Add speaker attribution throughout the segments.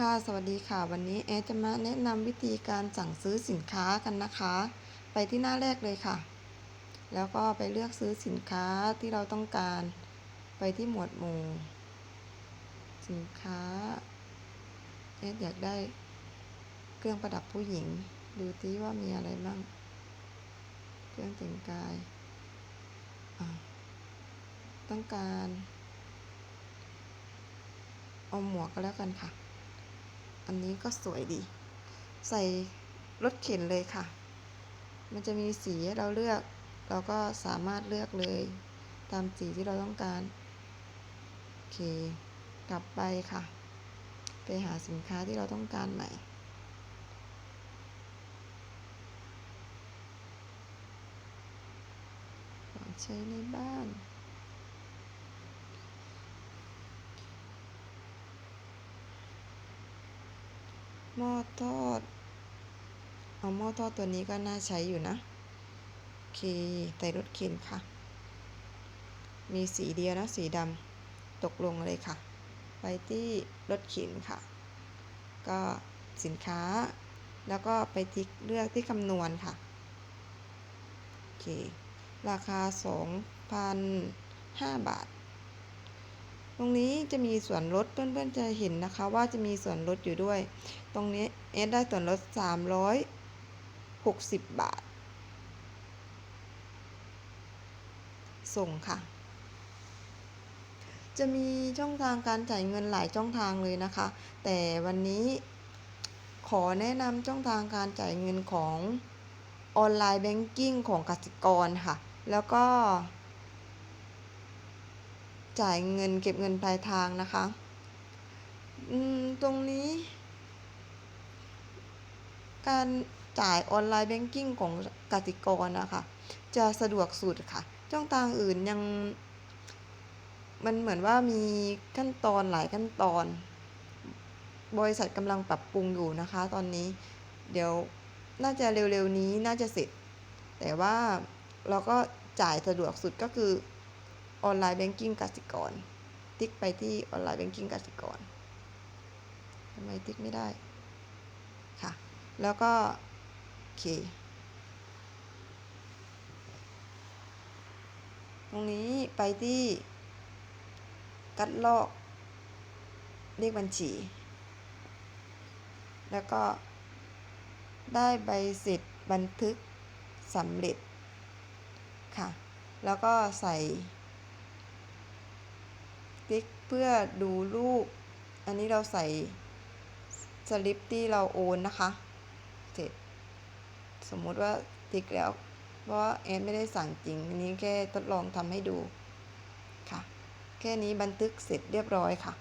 Speaker 1: ค่ะสวัสดีค่ะ วันนี้แอดจะมาแนะนำวิธีการสั่งซื้อสินค้ากันนะคะ ไปที่หน้าแรกเลยค่ะ แล้วก็ไปเลือกซื้อสินค้าที่เราต้องการ ไปที่หมวดหมู่ สินค้าแอดอยากได้เครื่องประดับผู้หญิง ดูที่ว่ามีอะไรบ้าง เครื่องแต่งกาย ต้องการ เอาหมวกก็แล้วกันค่ะ อันนี้ก็สวยดี ใส่รถเข็นเลยค่ะ มันจะมีสีให้เราเลือก เราก็สามารถเลือกเลย ตามสีที่เราต้องการ โอเค กลับไปค่ะ ไปหาสินค้าที่เราต้องการใหม่ใช้ในบ้าน ม้อทอด เอาหม้อทอดตัวนี้ก็น่าใช้อยู่นะโอเคใส่รถเข็นค่ะ มีสีเดียวนะสีดำตกลงเลยค่ะ ไปที่รถเข็นค่ะ ก็สินค้า แล้วก็ไปทิกเลือกที่คำนวณค่ะโอเคราคา 2,005 บาท รงนี้จะมีส่วนลดเพื่อนๆจะเห็นนะคะ ว่าจะมีส่วนลดอยู่ด้วย ตรงนี้เอสได้ส่วนลด 360 บาท ส่งค่ะ จะมีช่องทางการจ่ายเงินหลายช่องทางเลยนะคะ แต่วันนี้ขอแนะนำช่องทางการจ่ายเงินของออนไลน์แบงกิ้งของกสิกรค่ะ แล้วก็ จ่ายเงินเก็บเงินปลายทางนะคะอืมตรงนี้ การจ่ายออนไลน์แบงกิ้งของกสิกรนะคะ จะสะดวกสุดค่ะช่องทางอื่นยัง มันเหมือนว่ามีขั้นตอนหลายขั้นตอน บริษัทกำลังปรับปรุงอยู่นะคะ ตอนนี้ เดี๋ยวน่าจะเร็วๆนี้น่าจะเสร็จ แต่ว่าเราก็จ่ายสะดวกสุดก็คือ ออนไลน์แบงกิ้งกสิกร ติ๊กไปที่ออนไลน์แบงกิ้งกสิกรทำไมติ๊กไม่ได้ค่ะ แล้วก็โอเค ตรงนี้ไปที่กัดลอก เลขบัญชี แล้วก็ได้ใบเสร็จบันทึกสำเร็จค่ะ แล้วก็ใส่ ติ๊กเพื่อดูรูป อันนี้เราใส่สลิปที่เราโอนนะคะ เสร็จ สมมุติว่าติ๊กแล้ว เพราะว่าแอนไม่ได้สั่งจริง อันนี้แค่ทดลองทำให้ดูค่ะ แค่นี้บันทึกเสร็จเรียบร้อยค่ะ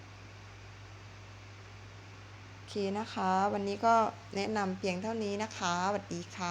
Speaker 1: โอเคนะคะ วันนี้ก็แนะนำเพียงเท่านี้นะคะสวัสดีค่ะ